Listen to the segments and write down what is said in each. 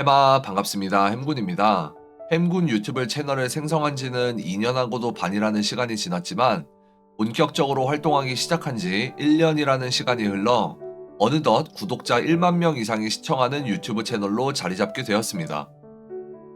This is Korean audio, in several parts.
해마 반갑습니다. 햄군입니다. 햄군 유튜브 채널을 생성한 지는 2년하고도 반이라는 시간이 지났지만 본격적으로 활동하기 시작한 지 1년이라는 시간이 흘러 어느덧 구독자 1만 명 이상이 시청하는 유튜브 채널로 자리 잡게 되었습니다.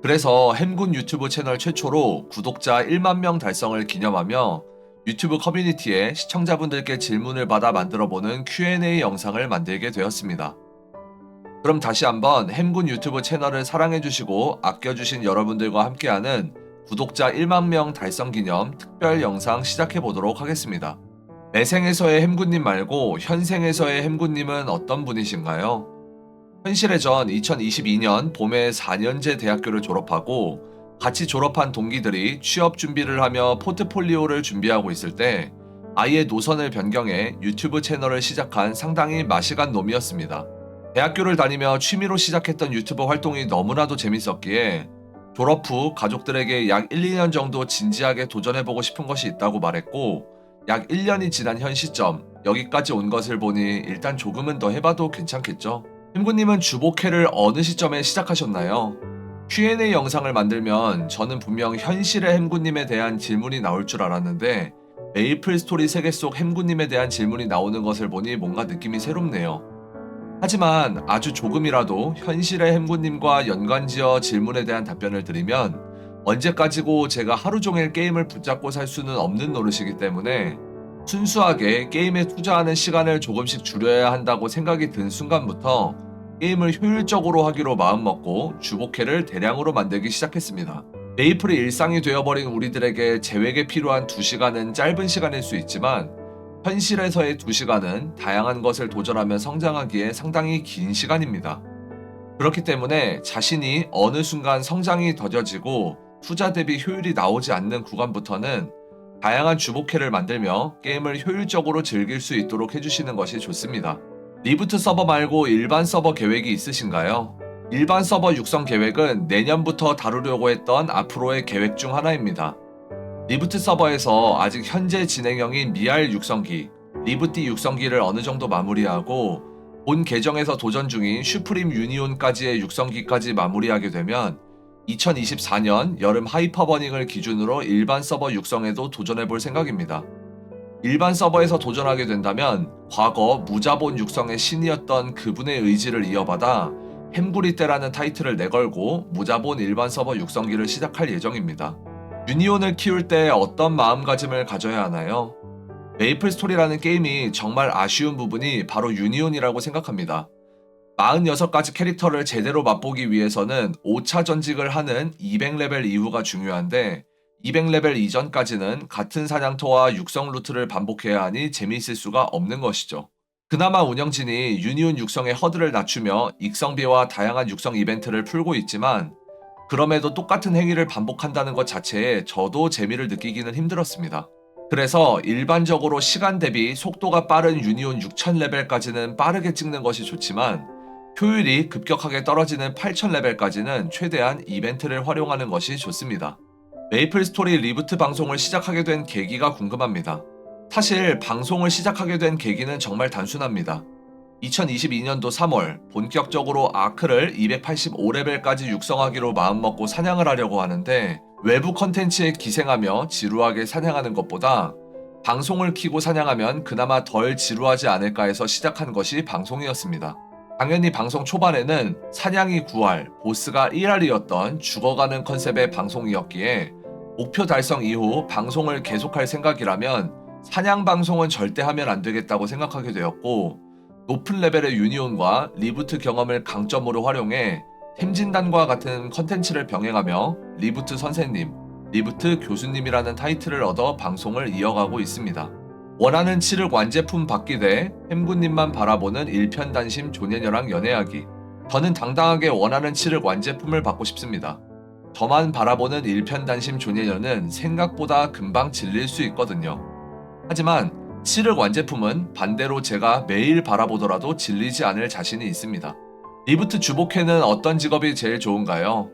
그래서 햄군 유튜브 채널 최초로 구독자 1만 명 달성을 기념하며 유튜브 커뮤니티에 시청자분들께 질문을 받아 만들어보는 Q&A 영상을 만들게 되었습니다. 그럼 다시 한번 햄군 유튜브 채널을 사랑해주시고 아껴주신 여러분들과 함께하는 구독자 1만 명 달성 기념 특별 영상 시작해보도록 하겠습니다. 매생에서의 햄군님 말고 현생에서의 햄군님은 어떤 분이신가요? 현실의 전 2022년 봄에 4년제 대학교를 졸업하고 같이 졸업한 동기들이 취업 준비를 하며 포트폴리오를 준비하고 있을 때 아예 노선을 변경해 유튜브 채널을 시작한 상당히 마시간 놈이었습니다. 대학교를 다니며 취미로 시작했던 유튜버 활동이 너무나도 재밌었기에 졸업 후 가족들에게 약 1, 2년 정도 진지하게 도전해보고 싶은 것이 있다고 말했고 약 1년이 지난 현 시점 여기까지 온 것을 보니 일단 조금은 더 해봐도 괜찮겠죠? 햄구님은 주복회를 어느 시점에 시작하셨나요? Q&A 영상을 만들면 저는 분명 현실의 햄구님에 대한 질문이 나올 줄 알았는데 메이플 스토리 세계 속 햄구님에 대한 질문이 나오는 것을 보니 뭔가 느낌이 새롭네요. 하지만 아주 조금이라도 현실의 햄구님과 연관지어 질문에 대한 답변을 드리면 언제까지고 제가 하루 종일 게임을 붙잡고 살 수는 없는 노릇이기 때문에 순수하게 게임에 투자하는 시간을 조금씩 줄여야 한다고 생각이 든 순간부터 게임을 효율적으로 하기로 마음먹고 주복회를 대량으로 만들기 시작했습니다. 메이플이 일상이 되어버린 우리들에게 재획에 필요한 2시간은 짧은 시간일 수 있지만 현실에서의 2시간은 다양한 것을 도전하며 성장하기에 상당히 긴 시간입니다. 그렇기 때문에 자신이 어느 순간 성장이 더뎌지고 투자 대비 효율이 나오지 않는 구간부터는 다양한 주복회를 만들며 게임을 효율적으로 즐길 수 있도록 해주시는 것이 좋습니다. 리부트 서버 말고 일반 서버 계획이 있으신가요? 일반 서버 육성 계획은 내년부터 다루려고 했던 앞으로의 계획 중 하나입니다. 리부트 서버에서 아직 현재 진행형인 미알 육성기, 리부티 육성기를 어느 정도 마무리하고 본 계정에서 도전 중인 슈프림 유니온까지의 육성기까지 마무리하게 되면 2024년 여름 하이퍼버닝을 기준으로 일반 서버 육성에도 도전해 볼 생각입니다. 일반 서버에서 도전하게 된다면 과거 무자본 육성의 신이었던 그분의 의지를 이어받아 햄구리 때라는 타이틀을 내걸고 무자본 일반 서버 육성기를 시작할 예정입니다. 유니온을 키울 때 어떤 마음가짐을 가져야 하나요? 메이플 스토리라는 게임이 정말 아쉬운 부분이 바로 유니온이라고 생각합니다. 46가지 캐릭터를 제대로 맛보기 위해서는 5차 전직을 하는 200레벨 이후가 중요한데 200레벨 이전까지는 같은 사냥터와 육성 루트를 반복해야 하니 재미있을 수가 없는 것이죠. 그나마 운영진이 유니온 육성의 허들을 낮추며 익성비와 다양한 육성 이벤트를 풀고 있지만 그럼에도 똑같은 행위를 반복한다는 것 자체에 저도 재미를 느끼기는 힘들었습니다. 그래서 일반적으로 시간 대비 속도가 빠른 유니온 6000 레벨까지는 빠르게 찍는 것이 좋지만 효율이 급격하게 떨어지는 8000 레벨까지는 최대한 이벤트를 활용하는 것이 좋습니다. 메이플 스토리 리부트 방송을 시작하게 된 계기가 궁금합니다. 사실 방송을 시작하게 된 계기는 정말 단순합니다. 2022년도 3월 본격적으로 아크를 285레벨까지 육성하기로 마음먹고 사냥을 하려고 하는데 외부 컨텐츠에 기생하며 지루하게 사냥하는 것보다 방송을 키고 사냥하면 그나마 덜 지루하지 않을까 해서 시작한 것이 방송이었습니다. 당연히 방송 초반에는 사냥이 9할, 보스가 1할이었던 죽어가는 컨셉의 방송이었기에 목표 달성 이후 방송을 계속할 생각이라면 사냥 방송은 절대 하면 안 되겠다고 생각하게 되었고 높은 레벨의 유니온과 리부트 경험을 강점으로 활용해 템진단과 같은 컨텐츠를 병행하며 리부트 선생님, 리부트 교수님이라는 타이틀을 얻어 방송을 이어가고 있습니다. 원하는 칠흑 완제품 받기 대 햄구님만 바라보는 일편단심 조녀녀랑 연애하기. 저는 당당하게 원하는 칠흑 완제품을 받고 싶습니다. 저만 바라보는 일편단심 조녀녀는 생각보다 금방 질릴 수 있거든요. 하지만 칠흑 완제품은 반대로 제가 매일 바라보더라도 질리지 않을 자신이 있습니다. 리부트 주복회는 어떤 직업이 제일 좋은가요?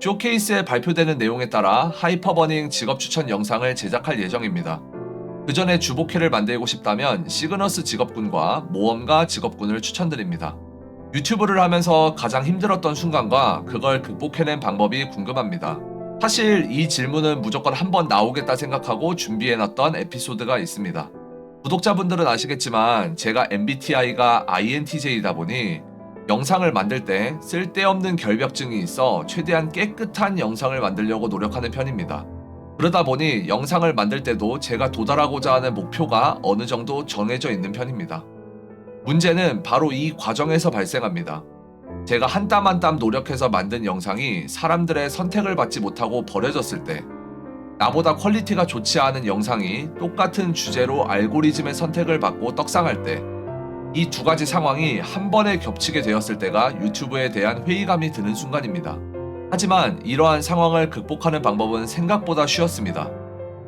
쇼케이스에 발표되는 내용에 따라 하이퍼버닝 직업 추천 영상을 제작할 예정입니다. 그 전에 주복회를 만들고 싶다면 시그너스 직업군과 모험가 직업군을 추천드립니다. 유튜브를 하면서 가장 힘들었던 순간과 그걸 극복해낸 방법이 궁금합니다. 사실 이 질문은 무조건 한번 나오겠다 생각하고 준비해놨던 에피소드가 있습니다. 구독자분들은 아시겠지만 제가 MBTI가 INTJ이다 보니 영상을 만들 때 쓸데없는 결벽증이 있어 최대한 깨끗한 영상을 만들려고 노력하는 편입니다. 그러다 보니 영상을 만들 때도 제가 도달하고자 하는 목표가 어느 정도 정해져 있는 편입니다. 문제는 바로 이 과정에서 발생합니다. 제가 한 땀 한 땀 노력해서 만든 영상이 사람들의 선택을 받지 못하고 버려졌을 때, 나보다 퀄리티가 좋지 않은 영상이 똑같은 주제로 알고리즘의 선택을 받고 떡상할 때, 이 두 가지 상황이 한 번에 겹치게 되었을 때가 유튜브에 대한 회의감이 드는 순간입니다. 하지만 이러한 상황을 극복하는 방법은 생각보다 쉬웠습니다.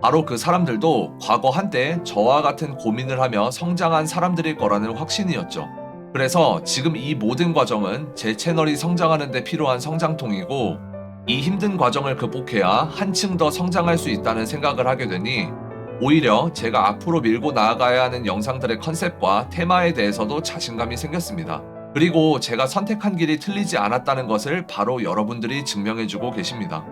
바로 그 사람들도 과거 한때 저와 같은 고민을 하며 성장한 사람들일 거라는 확신이었죠. 그래서 지금 이 모든 과정은 제 채널이 성장하는 데 필요한 성장통이고 이 힘든 과정을 극복해야 한층 더 성장할 수 있다는 생각을 하게 되니 오히려 제가 앞으로 밀고 나아가야 하는 영상들의 컨셉과 테마에 대해서도 자신감이 생겼습니다. 그리고 제가 선택한 길이 틀리지 않았다는 것을 바로 여러분들이 증명해주고 계십니다.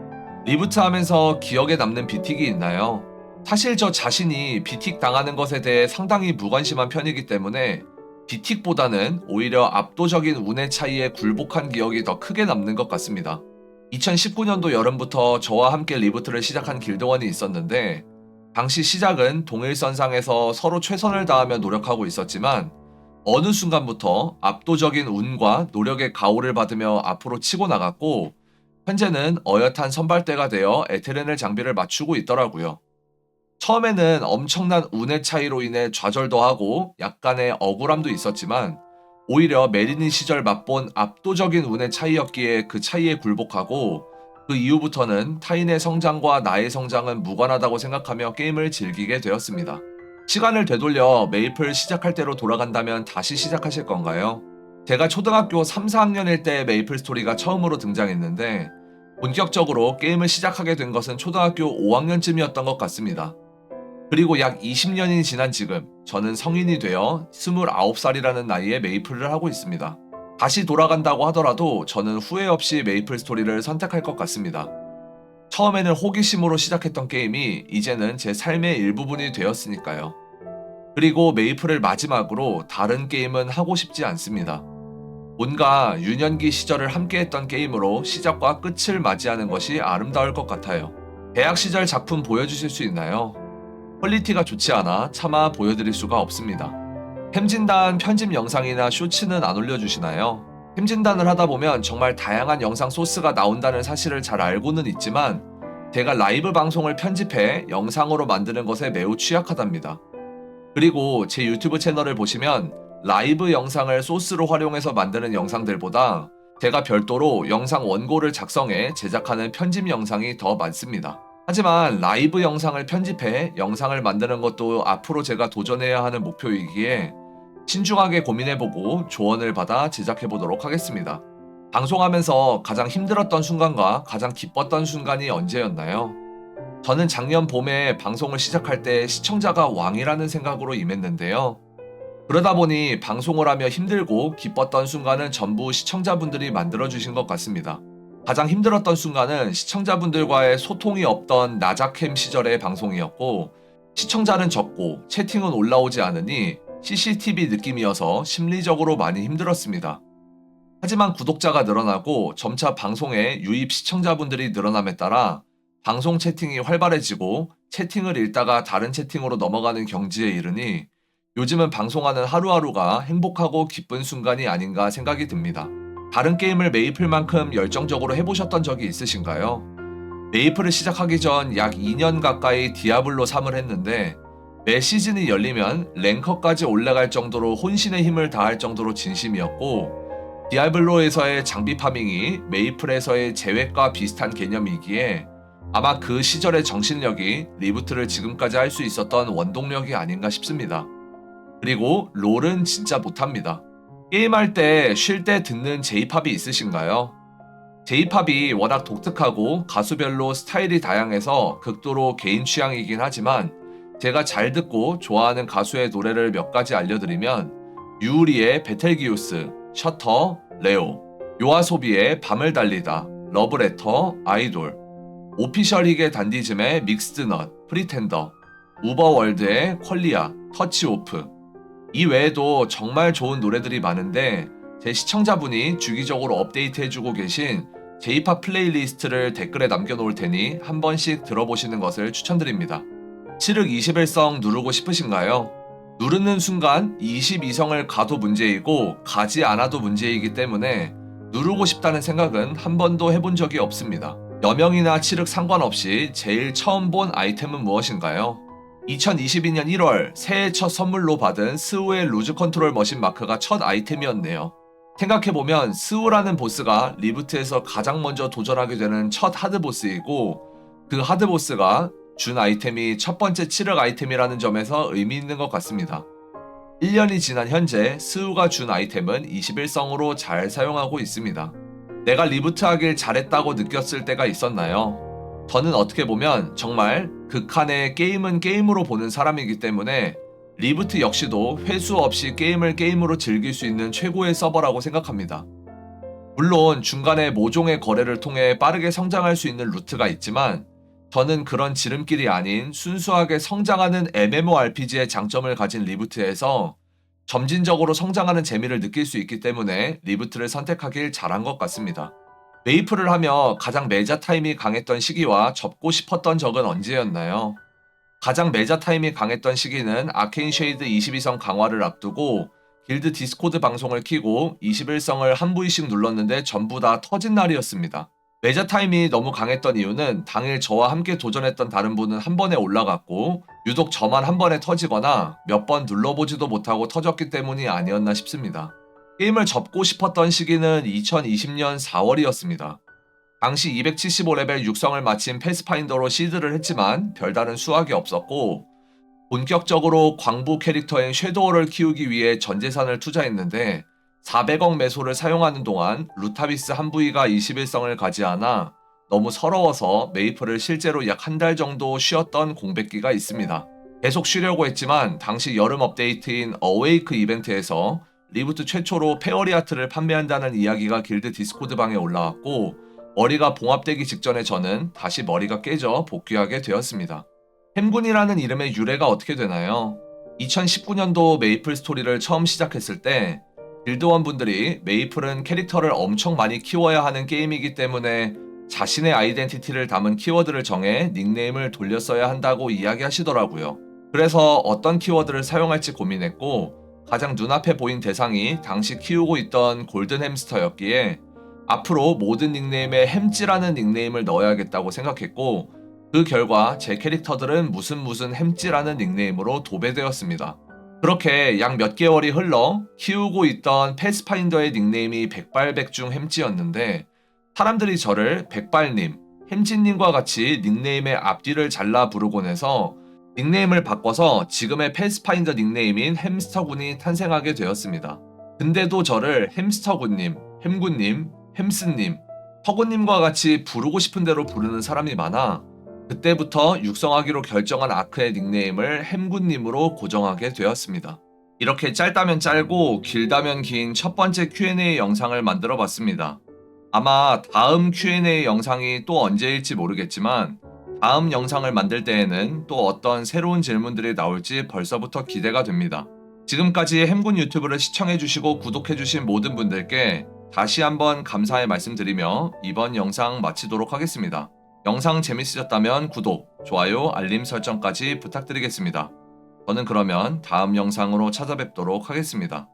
리부트 하면서 기억에 남는 비틱이 있나요? 사실 저 자신이 비틱 당하는 것에 대해 상당히 무관심한 편이기 때문에 비틱보다는 오히려 압도적인 운의 차이에 굴복한 기억이 더 크게 남는 것 같습니다. 2019년도 여름부터 저와 함께 리부트를 시작한 길드원이 있었는데 당시 시작은 동일선상에서 서로 최선을 다하며 노력하고 있었지만 어느 순간부터 압도적인 운과 노력의 가호를 받으며 앞으로 치고 나갔고 현재는 어엿한 선발대가 되어 에테르넬 장비를 맞추고 있더라고요. 처음에는 엄청난 운의 차이로 인해 좌절도 하고 약간의 억울함도 있었지만 오히려 메리니 시절 맛본 압도적인 운의 차이였기에 그 차이에 굴복하고 그 이후부터는 타인의 성장과 나의 성장은 무관하다고 생각하며 게임을 즐기게 되었습니다. 시간을 되돌려 메이플 시작할 때로 돌아간다면 다시 시작하실 건가요? 제가 초등학교 3, 4학년일 때 메이플 스토리가 처음으로 등장했는데 본격적으로 게임을 시작하게 된 것은 초등학교 5학년쯤이었던 것 같습니다. 그리고 약 20년이 지난 지금 저는 성인이 되어 29살이라는 나이에 메이플을 하고 있습니다. 다시 돌아간다고 하더라도 저는 후회 없이 메이플 스토리를 선택할 것 같습니다. 처음에는 호기심으로 시작했던 게임이 이제는 제 삶의 일부분이 되었으니까요. 그리고 메이플을 마지막으로 다른 게임은 하고 싶지 않습니다. 뭔가 유년기 시절을 함께했던 게임으로 시작과 끝을 맞이하는 것이 아름다울 것 같아요. 대학 시절 작품 보여주실 수 있나요? 퀄리티가 좋지 않아 차마 보여드릴 수가 없습니다. 햄진단 편집 영상이나 쇼츠는 안 올려주시나요? 햄진단을 하다 보면 정말 다양한 영상 소스가 나온다는 사실을 잘 알고는 있지만 제가 라이브 방송을 편집해 영상으로 만드는 것에 매우 취약하답니다. 그리고 제 유튜브 채널을 보시면 라이브 영상을 소스로 활용해서 만드는 영상들보다 제가 별도로 영상 원고를 작성해 제작하는 편집 영상이 더 많습니다. 하지만 라이브 영상을 편집해 영상을 만드는 것도 앞으로 제가 도전해야 하는 목표이기에 신중하게 고민해보고 조언을 받아 제작해보도록 하겠습니다. 방송하면서 가장 힘들었던 순간과 가장 기뻤던 순간이 언제였나요? 저는 작년 봄에 방송을 시작할 때 시청자가 왕이라는 생각으로 임했는데요. 그러다 보니 방송을 하며 힘들고 기뻤던 순간은 전부 시청자분들이 만들어주신 것 같습니다. 가장 힘들었던 순간은 시청자분들과의 소통이 없던 나자캠 시절의 방송이었고 시청자는 적고 채팅은 올라오지 않으니 CCTV 느낌이어서 심리적으로 많이 힘들었습니다. 하지만 구독자가 늘어나고 점차 방송에 유입 시청자분들이 늘어남에 따라 방송 채팅이 활발해지고 채팅을 읽다가 다른 채팅으로 넘어가는 경지에 이르니 요즘은 방송하는 하루하루가 행복하고 기쁜 순간이 아닌가 생각이 듭니다. 다른 게임을 메이플만큼 열정적으로 해보셨던 적이 있으신가요? 메이플을 시작하기 전 약 2년 가까이 디아블로 3을 했는데 매 시즌이 열리면 랭커까지 올라갈 정도로 혼신의 힘을 다할 정도로 진심이었고 디아블로에서의 장비 파밍이 메이플에서의 재획과 비슷한 개념이기에 아마 그 시절의 정신력이 리부트를 지금까지 할 수 있었던 원동력이 아닌가 싶습니다. 그리고 롤은 진짜 못합니다. 게임할 때 쉴 때 듣는 J-팝이 있으신가요? J-팝이 워낙 독특하고 가수별로 스타일이 다양해서 극도로 개인 취향이긴 하지만 제가 잘 듣고 좋아하는 가수의 노래를 몇 가지 알려드리면 유우리의 베텔기우스, 셔터, 레오, 요아소비의 밤을 달리다, 러브레터, 아이돌, 오피셜릭의 단디즘의 믹스드넛, 프리텐더, 우버월드의 퀄리아, 터치오프. 이 외에도 정말 좋은 노래들이 많은데 제 시청자분이 주기적으로 업데이트해주고 계신 J-팝 플레이리스트를 댓글에 남겨놓을 테니 한 번씩 들어보시는 것을 추천드립니다. 7흑 21성 누르고 싶으신가요? 누르는 순간 22성을 가도 문제이고 가지 않아도 문제이기 때문에 누르고 싶다는 생각은 한 번도 해본 적이 없습니다. 여명이나 7흑 상관없이 제일 처음 본 아이템은 무엇인가요? 2022년 1월 새해 첫 선물로 받은 스우의 루즈 컨트롤 머신 마크가 첫 아이템이었네요. 생각해보면 스우라는 보스가 리부트에서 가장 먼저 도전하게 되는 첫 하드보스이고 그 하드보스가 준 아이템이 첫 번째 7흑 아이템이라는 점에서 의미 있는 것 같습니다. 1년이 지난 현재 스우가 준 아이템은 21성으로 잘 사용하고 있습니다. 내가 리부트하길 잘했다고 느꼈을 때가 있었나요? 저는 어떻게 보면 정말 극한의 게임은 게임으로 보는 사람이기 때문에 리부트 역시도 회수 없이 게임을 게임으로 즐길 수 있는 최고의 서버라고 생각합니다. 물론 중간에 모종의 거래를 통해 빠르게 성장할 수 있는 루트가 있지만 저는 그런 지름길이 아닌 순수하게 성장하는 MMORPG의 장점을 가진 리부트에서 점진적으로 성장하는 재미를 느낄 수 있기 때문에 리부트를 선택하길 잘한 것 같습니다. 메이플을 하며 가장 메자 타임이 강했던 시기와 접고 싶었던 적은 언제였나요? 가장 메자 타임이 강했던 시기는 아케인 쉐이드 22성 강화를 앞두고 길드 디스코드 방송을 키고 21성을 한 부위씩 눌렀는데 전부 다 터진 날이었습니다. 메자 타임이 너무 강했던 이유는 당일 저와 함께 도전했던 다른 분은 한 번에 올라갔고 유독 저만 한 번에 터지거나 몇 번 눌러보지도 못하고 터졌기 때문이 아니었나 싶습니다. 게임을 접고 싶었던 시기는 2020년 4월이었습니다. 당시 275레벨 육성을 마친 패스파인더로 시드를 했지만 별다른 수확이 없었고 본격적으로 광부 캐릭터인 섀도우를 키우기 위해 전 재산을 투자했는데 400억 매소를 사용하는 동안 루타비스 한 부위가 21성을 가지 않아 너무 서러워서 메이플을 실제로 약 한 달 정도 쉬었던 공백기가 있습니다. 계속 쉬려고 했지만 당시 여름 업데이트인 어웨이크 이벤트에서 리부트 최초로 페어리아트를 판매한다는 이야기가 길드 디스코드 방에 올라왔고 머리가 봉합되기 직전에 저는 다시 머리가 깨져 복귀하게 되었습니다. 햄군이라는 이름의 유래가 어떻게 되나요? 2019년도 메이플 스토리를 처음 시작했을 때 길드원 분들이 메이플은 캐릭터를 엄청 많이 키워야 하는 게임이기 때문에 자신의 아이덴티티를 담은 키워드를 정해 닉네임을 돌렸어야 한다고 이야기하시더라고요. 그래서 어떤 키워드를 사용할지 고민했고 가장 눈앞에 보인 대상이 당시 키우고 있던 골든 햄스터였기에 앞으로 모든 닉네임에 햄찌라는 닉네임을 넣어야겠다고 생각했고 그 결과 제 캐릭터들은 무슨 무슨 햄찌라는 닉네임으로 도배되었습니다. 그렇게 약 몇 개월이 흘러 키우고 있던 패스파인더의 닉네임이 백발백중 햄찌였는데 사람들이 저를 백발님, 햄찌님과 같이 닉네임의 앞뒤를 잘라 부르곤 해서 닉네임을 바꿔서 지금의 패스파인더 닉네임인 햄스터군이 탄생하게 되었습니다. 근데도 저를 햄스터군님, 햄군님, 햄스님, 허군님과 같이 부르고 싶은 대로 부르는 사람이 많아 그때부터 육성하기로 결정한 아크의 닉네임을 햄군님으로 고정하게 되었습니다. 이렇게 짧다면 짧고 길다면 긴 첫 번째 Q&A 영상을 만들어 봤습니다. 아마 다음 Q&A 영상이 또 언제일지 모르겠지만 다음 영상을 만들 때에는 또 어떤 새로운 질문들이 나올지 벌써부터 기대가 됩니다. 지금까지 햄군 유튜브를 시청해주시고 구독해주신 모든 분들께 다시 한번 감사의 말씀드리며 이번 영상 마치도록 하겠습니다. 영상 재밌으셨다면 구독, 좋아요, 알림 설정까지 부탁드리겠습니다. 저는 그러면 다음 영상으로 찾아뵙도록 하겠습니다.